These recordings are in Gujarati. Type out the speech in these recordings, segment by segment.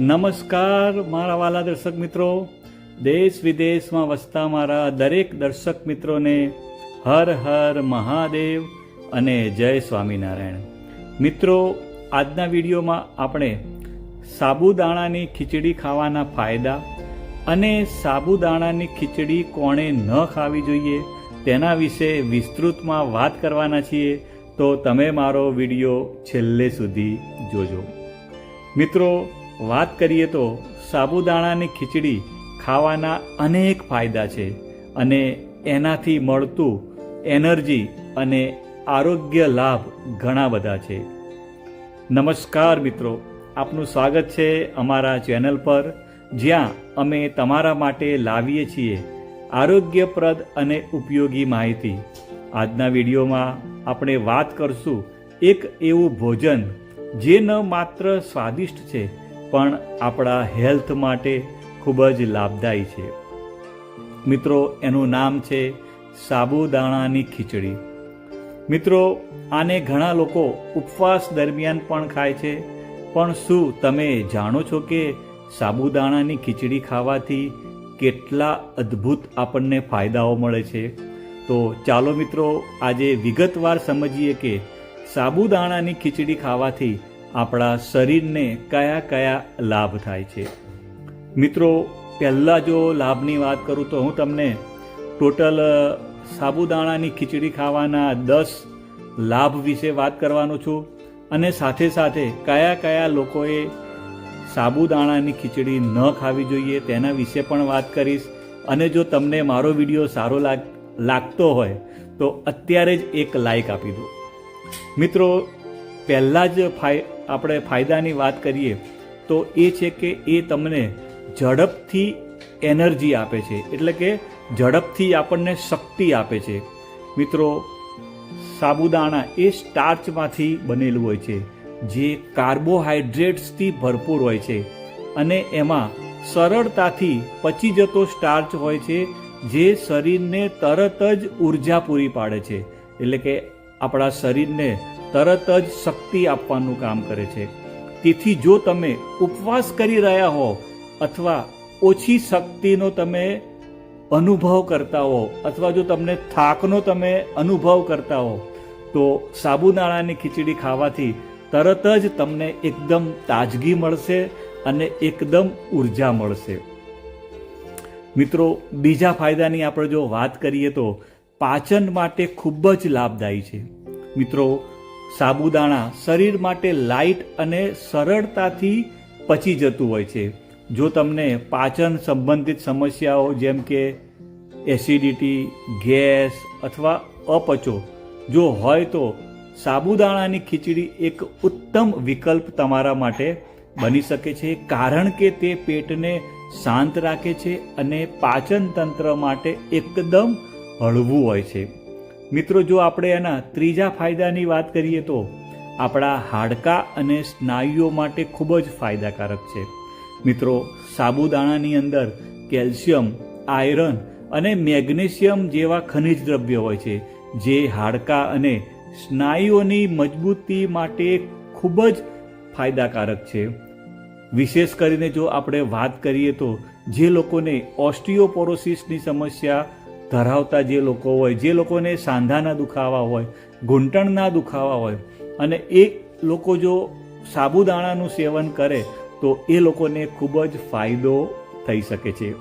નમસ્કાર, મારા વાલા દર્શક મિત્રો. દેશ વિદેશમાં વસતા મારા દરેક દર્શક મિત્રોને હર હર મહાદેવ અને જય સ્વામિનારાયણ. મિત્રો, આજના વિડીયોમાં આપણે સાબુદાણાની ખીચડી ખાવાના ફાયદા અને સાબુદાણાની ખીચડી કોણે ન ખાવી જોઈએ તેના વિશે વિસ્તૃતમાં વાત કરવાના છીએ, તો તમે મારો વીડિયો છેલ્લે સુધી જોજો. મિત્રો વાત કરીએ તો સાબુદાણાની ખીચડી ખાવાના અનેક ફાયદા છે અને એનાથી મળતું એનર્જી અને આરોગ્ય લાભ ઘણા બધા છે. નમસ્કાર મિત્રો, આપનું સ્વાગત છે અમારા ચેનલ પર. જ્યાં અમે તમારા માટે લાવીએ છીએ આરોગ્યપ્રદ અને ઉપયોગી માહિતી. આજના વિડીયોમાં આપણે વાત કરશું એક એવું ભોજન જે ન માત્ર સ્વાદિષ્ટ છે પણ આપણા હેલ્થ માટે ખૂબ જ લાભદાયી છે. મિત્રો, એનું નામ છે સાબુદાણાની ખીચડી. મિત્રો, આને ઘણા લોકો ઉપવાસ દરમિયાન પણ ખાય છે, પણ શું તમે જાણો છો કે સાબુદાણાની ખીચડી ખાવાથી કેટલા અદ્ભુત આપણને ફાયદાઓ મળે છે? તો ચાલો મિત્રો, આજે વિગતવાર સમજીએ કે સાબુદાણાની ખીચડી ખાવાથી આપણા શરીરને કયા કયા લાભ થાય છે. મિત્રો, પહેલાં જો લાભની વાત કરું તો હું તમને ટોટલ સાબુદાણાની ખીચડી ખાવાના દસ લાભ વિશે વાત કરવાનો છું અને સાથે સાથે કયા કયા લોકોએ સાબુદાણાની ખીચડી ન ખાવી જોઈએ તેના વિશે પણ વાત કરીશ. અને જો તમને મારો વીડિયો સારો લાગ, લાગતો હોય તો અત્યારે જ એક લાઈક આપી દો. મિત્રો પહેલાં જ આપણે ફાયદાની વાત કરીએ, તો એ છે કે એ તમને ઝડપથી એનર્જી આપે છે. એટલે કે ઝડપથી આપણને શક્તિ આપે છે. મિત્રો, સાબુદાણા એ સ્ટાર્ચમાંથી બનેલું હોય છે, જે કાર્બોહાઈડ્રેટ્સથી ભરપૂર હોય છે અને એમાં સરળતાથી પચી જતો સ્ટાર્ચ હોય છે, જે શરીરને તરત જ ઊર્જા પૂરી પાડે છે. એટલે કે આપણા શરીરને તરત જ શક્તિ આપવાનું કામ કરે છે. તેથી જો તમે ઉપવાસ કરી રહ્યા હો અથવા ઓછી શક્તિનો તમે અનુભવ કરતા હો અથવા જો તમને થાકનો તમે અનુભવ કરતા હો, તો સાબુદાણાની ખીચડી ખાવાથી તરત જ તમને એકદમ તાજગી મળશે અને એકદમ ઊર્જા મળશે. મિત્રો, બીજા ફાયદાની આપણે જો વાત કરીએ તો પાચન માટે ખૂબ જ લાભદાયી છે. મિત્રો સાબુદાણા શરીર માટે લાઇટ અને સરળતાથી પચી જતું હોય છે. જો તમને પાચન સંબંધિત સમસ્યાઓ જેમ કે એસિડિટી, ગેસ અથવા અપચો જો હોય તો સાબુદાણાની ખીચડી એક ઉત્તમ વિકલ્પ તમારા માટે બની શકે છે કારણ કે તે પેટને શાંત રાખે છે અને પાચન તંત્ર માટે એકદમ હળવું હોય છે. મિત્રો, જો આપણે એના ત્રીજા ફાયદાની વાત કરીએ તો આપણા હાડકાં અને સ્નાયુઓ માટે ખૂબ જ ફાયદાકારક છે. મિત્રો, સાબુદાણાની અંદર કેલ્શિયમ, આયરન અને મેગ્નેશિયમ જેવા ખનિજ દ્રવ્ય હોય છે, જે હાડકાં અને સ્નાયુઓની મજબૂતી માટે ખૂબ જ ફાયદાકારક છે. વિશેષ કરીને જો આપણે વાત કરીએ તો જે લોકોને ઓસ્ટિયોપોરોસિસની સમસ્યા ધરાવતા જે લોકો હોય, જે લોકોને સાંધાના દુખાવા હોય, ઘૂંટણના દુખાવા હોય, અને એ લોકો જો સાબુદાણાનું સેવન કરે, તો એ લોકોને ખૂબ જ ફાયદો થઈ શકે છે.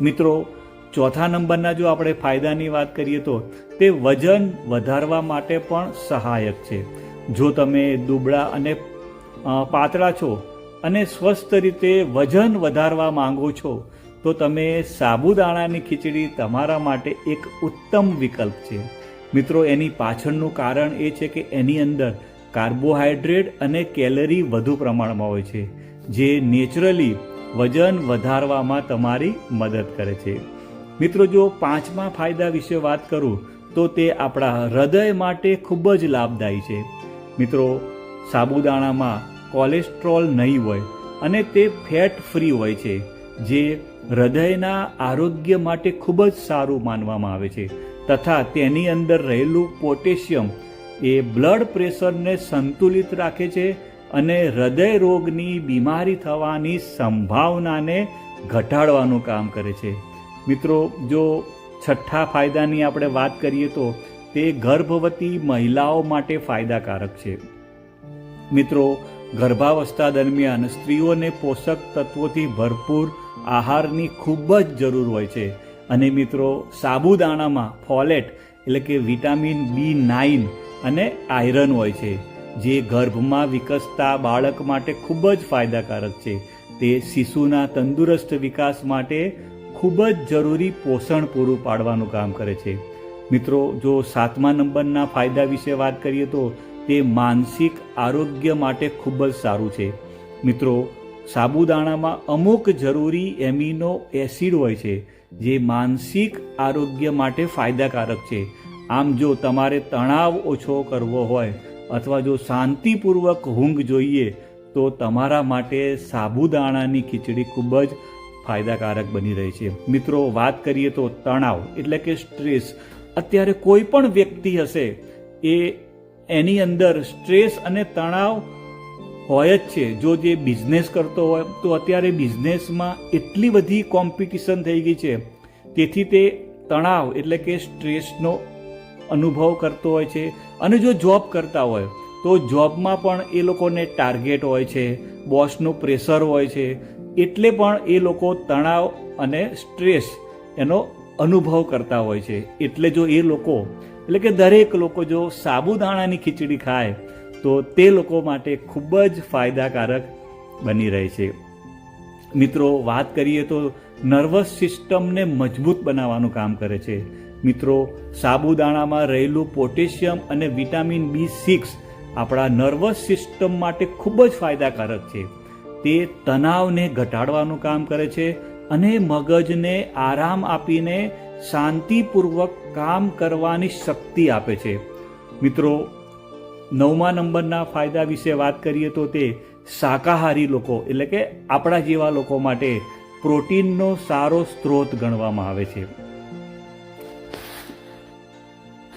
મિત્રો, ચોથા નંબરના જો આપણે ફાયદાની વાત કરીએ તો, તે વજન વધારવા માટે પણ સહાયક છે. જો તમે દુબળા અને પાતળા છો અને સ્વસ્થ રીતે વજન વધારવા માંગો છો તો તમે સાબુદાણાની ખીચડી તમારા માટે એક ઉત્તમ વિકલ્પ છે. મિત્રો, એની પાછળનું કારણ એ છે કે એની અંદર કાર્બોહાઈડ્રેટ અને કેલરી વધુ પ્રમાણમાં હોય છે, જે નેચરલી વજન વધારવામાં તમારી મદદ કરે છે. મિત્રો, જો પાંચમા ફાયદા વિશે વાત કરું, તો તે આપણા હૃદય માટે ખૂબ જ લાભદાયી છે. મિત્રો, સાબુદાણામાં કોલેસ્ટ્રોલ નહીં હોય અને તે ફેટ ફ્રી હોય છે. જે હૃદયના આરોગ્ય માટે ખૂબ જ સારું માનવામાં આવે છે. તથા તેની અંદર રહેલું પોટેશિયમ એ બ્લડ પ્રેશરને સંતુલિત રાખે છે અને હૃદય રોગની બીમારી થવાની સંભાવનાને ઘટાડવાનું કામ કરે છે. મિત્રો, જો છઠ્ઠા ફાયદાની આપણે વાત કરીએ તો તે ગર્ભવતી મહિલાઓ માટે ફાયદાકારક છે. મિત્રો, ગર્ભાવસ્થા દરમિયાન સ્ત્રીઓને પોષક તત્વોથી ભરપૂર આહારની ખૂબ જ જરૂર હોય છે. અને મિત્રો, સાબુદાણામાં ફોલેટ એટલે કે વિટામિન બી નાઇન અને આયરન હોય છે, જે ગર્ભમાં વિકસતા બાળક માટે ખૂબ જ ફાયદાકારક છે. તે શિશુના તંદુરસ્ત વિકાસ માટે ખૂબ જ જરૂરી પોષણ પૂરું પાડવાનું કામ કરે છે. મિત્રો, જો સાતમા નંબરના ફાયદા વિશે વાત કરીએ તો તે માનસિક આરોગ્ય માટે ખૂબ જ સારું છે. મિત્રો સાબુદાણામાં અમુક જરૂરી એમિનો એસિડ હોય છે, જે માનસિક આરોગ્ય માટે ફાયદાકારક છે. આમ જો તમારે તણાવ ઓછો કરવો હોય અથવા જો શાંતિપૂર્વક ઊંઘ જોઈએ, તો તમારા માટે સાબુદાણાની ખીચડી ખૂબ જ ફાયદાકારક બની રહી છે. મિત્રો, વાત કરીએ તો તણાવ, એટલે કે સ્ટ્રેસ. અત્યારે કોઈ પણ વ્યક્તિ હશે એ એની અંદર સ્ટ્રેસ અને તણાવ હોય જ છે. જો જે બિઝનેસ કરતો હોય, તો અત્યારે બિઝનેસમાં એટલી બધી કોમ્પિટિશન થઈ ગઈ છે. તેથી તે તણાવ એટલે કે સ્ટ્રેસનો અનુભવ કરતો હોય છે. અને જો જોબ કરતા હોય, તો જોબમાં પણ એ લોકોને ટાર્ગેટ હોય છે બોસનું પ્રેશર હોય છે. એટલે પણ એ લોકો તણાવ અને સ્ટ્રેસ એનો અનુભવ કરતા હોય છે. એટલે જો એ લોકો, એટલે કે દરેક લોકો જો સાબુદાણાની ખીચડી ખાય તો તે લોકો માટે ખૂબ જ ફાયદાકારક બની રહે છે. મિત્રો, વાત કરીએ તો નર્વસ સિસ્ટમને મજબૂત બનાવવાનું કામ કરે છે. મિત્રો, સાબુદાણામાં રહેલું પોટેશિયમ અને વિટામિન બી સિક્સ આપણા નર્વસ સિસ્ટમ માટે ખૂબ જ ફાયદાકારક છે. તે તણાવને ઘટાડવાનું કામ કરે છે અને મગજને આરામ આપીને શાંતિપૂર્વક કામ કરવાની શક્તિ આપે છે. મિત્રો નવમા નંબરના ફાયદા વિશે વાત કરીએ તો તે શાકાહારી લોકો, એટલે કે આપણા જેવા લોકો માટે પ્રોટીનનો સારો સ્ત્રોત ગણવામાં આવે છે.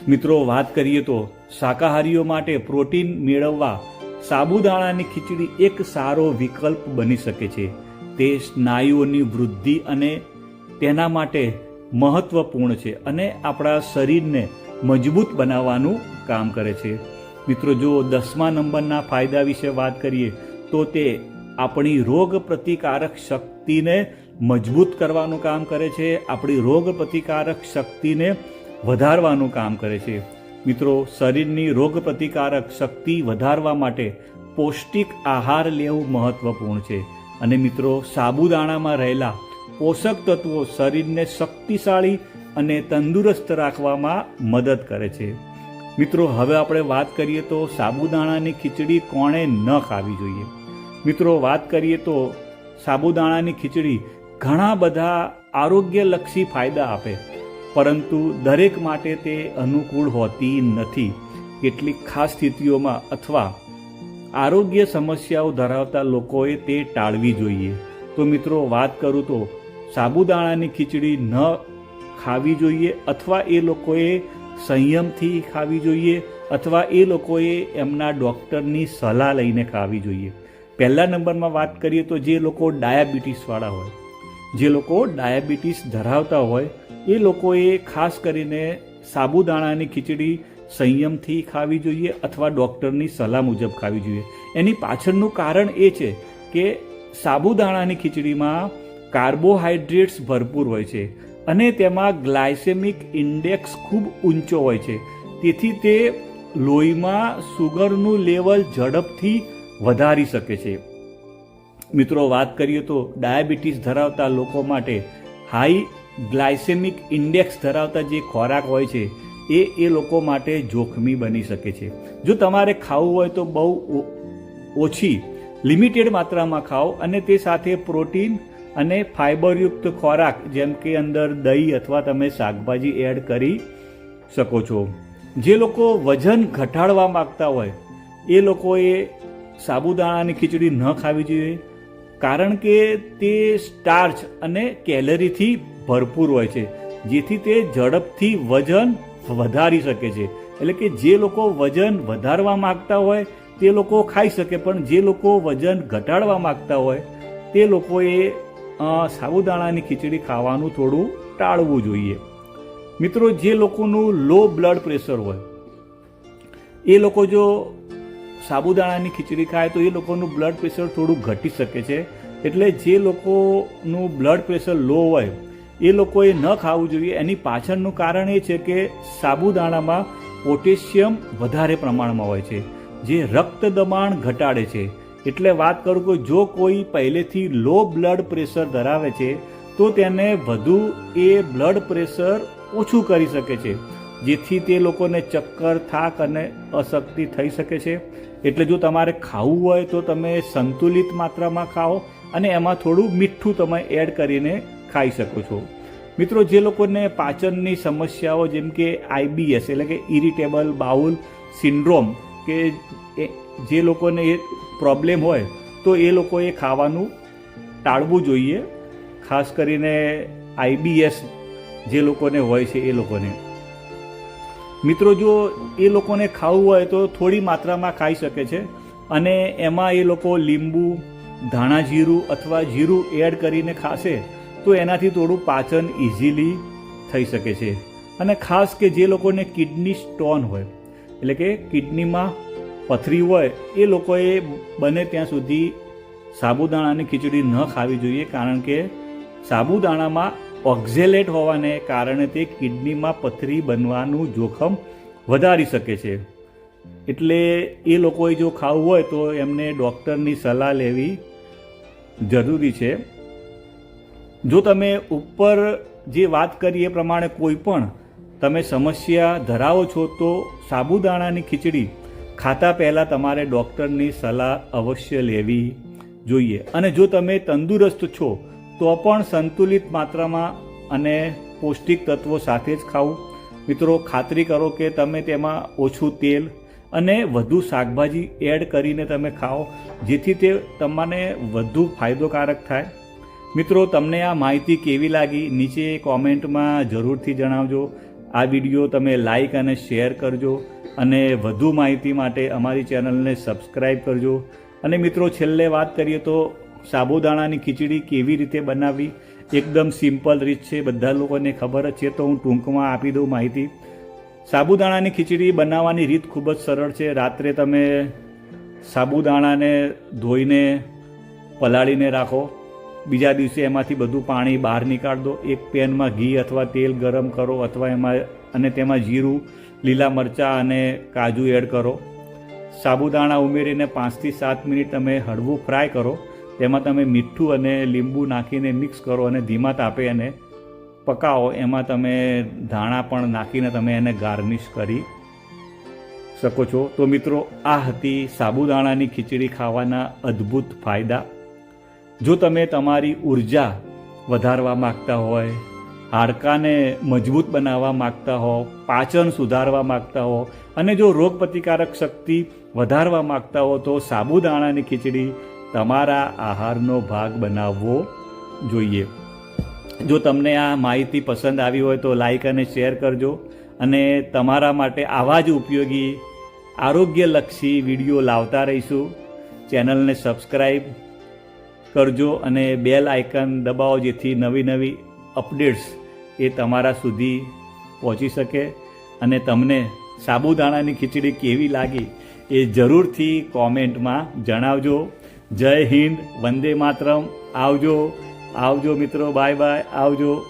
મિત્રો, વાત કરીએ તો શાકાહારીઓ માટે પ્રોટીન મેળવવા સાબુદાણાની ખીચડી એક સારો વિકલ્પ બની શકે છે. તે સ્નાયુઓની વૃદ્ધિ અને તેના માટે મહત્વપૂર્ણ છે અને આપણા શરીરને મજબૂત બનાવવાનું કામ કરે છે. મિત્રો, જો દસમા નંબરના ફાયદા વિશે વાત કરીએ, તો તે આપણી રોગ પ્રતિકારક શક્તિને મજબૂત કરવાનું કામ કરે છે, આપણી રોગ પ્રતિકારક શક્તિને વધારવાનું કામ કરે છે. મિત્રો, શરીરની રોગ પ્રતિકારક શક્તિ વધારવા માટે પૌષ્ટિક આહાર લેવું મહત્વપૂર્ણ છે. અને મિત્રો, સાબુદાણામાં રહેલા પોષક તત્વો શરીરને શક્તિશાળી અને તંદુરસ્ત રાખવામાં મદદ કરે છે. મિત્રો, હવે આપણે વાત કરીએ તો સાબુદાણાની ખીચડી કોણે ન ખાવી જોઈએ? મિત્રો, વાત કરીએ તો સાબુદાણાની ખીચડી ઘણા બધા આરોગ્યલક્ષી ફાયદા આપે, પરંતુ દરેક માટે તે અનુકૂળ હોતી નથી. કેટલીક ખાસ સ્થિતિઓમાં અથવા આરોગ્ય સમસ્યાઓ ધરાવતા લોકોએ તે ટાળવી જોઈએ. તો મિત્રો, વાત કરું તો સાબુદાણાની ખીચડી ન ખાવી જોઈએ અથવા એ લોકોએ સંયમથી ખાવી જોઈએ અથવા એ લોકોએ એમના ડૉક્ટરની સલાહ લઈને ખાવી જોઈએ. પહેલા નંબરમાં વાત કરીએ તો જે લોકો ડાયાબિટીસવાળા હોય, જે લોકો ડાયાબિટીસ ધરાવતા હોય, એ લોકોએ ખાસ કરીને સાબુદાણાની ખીચડી સંયમથી ખાવી જોઈએ અથવા ડૉક્ટરની સલાહ મુજબ ખાવી જોઈએ. એની પાછળનું કારણ એ છે કે સાબુદાણાની ખીચડીમાં કાર્બોહાઈડ્રેટ્સ ભરપૂર હોય છે. અને તેમાં ગ્લાયસેમિક ઇન્ડેક્સ ખૂબ ઊંચો હોય છે. તેથી તે લોહીમાં સુગરનું લેવલ ઝડપથી વધારી શકે છે. મિત્રો, વાત કરીએ તો ડાયાબિટીસ ધરાવતા લોકો માટે હાઈ ગ્લાયસેમિક ઇન્ડેક્સ ધરાવતા જે ખોરાક હોય છે, એ એ લોકો માટે જોખમી બની શકે છે. જો તમારે ખાવું હોય તો બહુ ઓછી, લિમિટેડ માત્રામાં ખાઓ અને તે સાથે પ્રોટીન અને ફાઇબરયુક્ત ખોરાક, જેમ કે અંદર દહીં અથવા તમે શાકભાજી એડ કરી શકો છો. જે લોકો વજન ઘટાડવા માગતા હોય, એ લોકોએ સાબુદાણાની ખીચડી ન ખાવી જોઈએ, કારણ કે તે સ્ટાર્ચ અને કેલરીથી ભરપૂર હોય છે, જેથી તે ઝડપથી વજન વધારી શકે છે. એટલે કે જે લોકો વજન વધારવા માગતા હોય, તે લોકો ખાઈ શકે, પણ જે લોકો વજન ઘટાડવા માગતા હોય, તે લોકોએ સાબુદાણાની ખીચડી ખાવાનું થોડું ટાળવું જોઈએ. મિત્રો, જે લોકોનું લો બ્લડ પ્રેશર હોય, એ લોકો જો સાબુદાણાની ખીચડી ખાય તો એ લોકોનું બ્લડ પ્રેશર થોડું ઘટી શકે છે. એટલે જે લોકોનું બ્લડ પ્રેશર લો હોય, એ લોકોએ ન ખાવું જોઈએ. એની પાછળનું કારણ એ છે કે સાબુદાણામાં પોટેશિયમ વધારે પ્રમાણમાં હોય છે, જે રક્ત દબાણ ઘટાડે છે. એટલે વાત કરું કે જો કોઈ પહેલેથી લો બ્લડ પ્રેશર ધરાવે છે, તો તેને વધુ એ બ્લડ પ્રેશર ઓછું કરી શકે છે, જેથી તે લોકોને ચક્કર, થાક અને અશક્તિ થઈ શકે છે. એટલે જો તમારે ખાવું હોય તો તમે સંતુલિત માત્રામાં ખાઓ અને એમાં થોડું મીઠું તમે એડ કરીને ખાઈ શકો છો. મિત્રો, જે લોકોને પાચનની સમસ્યાઓ જેમ કે આઈબીએસ એટલે કે ઇરિટેબલ બાઉલ સિન્ડ્રોમ કે જે લોકોને એ પ્રોબ્લેમ હોય, તો એ લોકોએ ખાવાનું ટાળવું જોઈએ. ખાસ કરીને આઈબીએસ જે લોકોને હોય છે એ લોકોને. મિત્રો, જો એ લોકોને ખાવું હોય તો થોડી માત્રામાં ખાઈ શકે છે અને એમાં એ લોકો લીંબુ, ધાણા જીરું અથવા જીરું એડ કરીને ખાશે, તો એનાથી થોડું પાચન ઇઝીલી થઈ શકે છે. અને ખાસ કે જે લોકોને કિડની સ્ટોન હોય, એટલે કે કિડનીમાં પથરી હોય, એ લોકોએ બને ત્યાં સુધી સાબુદાણાની ખીચડી ન ખાવી જોઈએ, કારણ કે સાબુદાણામાં ઓક્ઝેલેટ હોવાને કારણે તે કિડનીમાં પથરી બનવાનું જોખમ વધારી શકે છે. એટલે એ લોકોએ જો ખાવું હોય, તો એમને ડૉક્ટરની સલાહ લેવી જરૂરી છે. જો તમે ઉપર જે વાત કરી એ પ્રમાણે કોઈ પણ તમે સમસ્યા ધરાવો છો, તો સાબુદાણાની ખીચડી ખાતા પહેલાં તમારે ડૉક્ટરની સલાહ અવશ્ય લેવી જોઈએ. અને જો તમે તંદુરસ્ત છો, તો પણ સંતુલિત માત્રામાં અને પૌષ્ટિક તત્વો સાથે જ ખાવું. મિત્રો, ખાતરી કરો કે તમે તેમાં ઓછું તેલ અને વધુ શાકભાજી એડ કરીને તમે ખાઓ, જેથી તે તમને વધુ ફાયદોકારક થાય. મિત્રો, તમને આ માહિતી કેવી લાગી, નીચે કોમેન્ટમાં જરૂરથી જણાવજો. આ વીડિયો તમે લાઈક અને શેર કરજો. અને વધુ માહિતી માટે અમારી ચેનલને સબસ્ક્રાઈબ કરજો. અને મિત્રો, છેલ્લે વાત કરીએ તો સાબુદાણાની ખીચડી કેવી રીતે બનાવવી? એકદમ સિમ્પલ રીત છે, બધા લોકોને ખબર જ છે, તો હું ટૂંકમાં આપી દઉં માહિતી. સાબુદાણાની ખીચડી બનાવવાની રીત ખૂબ જ સરળ છે. રાત્રે તમે સાબુદાણાને ધોઈને પલાળીને રાખો. બીજા દિવસે એમાંથી બધું પાણી બહાર નીકાળ. દો એક પેનમાં ઘી અથવા તેલ ગરમ કરો અથવા એમાં અને તેમાં જીરું લીલા મરચાં અને કાજુ એડ કરો. સાબુદાણા ઉમેરીને પાંચથી સાત મિનિટ તમે હળવું ફ્રાય કરો. તેમાં તમે મીઠું અને લીંબુ નાખીને મિક્સ કરો અને ધીમા તાપે એને પકાવો. એમાં તમે ધાણા પણ નાખીને તમે એને ગાર્નિશ કરી શકો છો. તો મિત્રો, આ હતી સાબુદાણાની ખીચડી ખાવાના અદ્ભુત ફાયદા. જો તમે તમારી ઊર્જા વધારવા માગતા હોય હાડકાને મજબૂત બનાવવા માગતા હો, પાચન સુધારવા માગતા હો અને જો રોગપ્રતિકારક શક્તિ વધારવા માગતા હો, તો સાબુદાણાની ખીચડી તમારા આહારનો ભાગ બનાવવો જોઈએ. જો તમને આ માહિતી પસંદ આવી હોય તો લાઈક અને શેર કરજો અને તમારા માટે આવા જ ઉપયોગી, આરોગ્યલક્ષી વીડિયો લાવતા રહીશું. ચેનલને સબસ્ક્રાઈબ કરજો અને બેલ આઇકન દબાવો જેથી નવી નવી અપડેટ્સ એ તમારા સુધી પહોંચી શકે અને તમને સાબુદાણાની ખીચડી કેવી લાગી એ જરૂરથી કોમેન્ટમાં જણાવજો. જય હિન્દ, વંદે માતરમ. આવજો આવજો મિત્રો, બાય બાય, આવજો.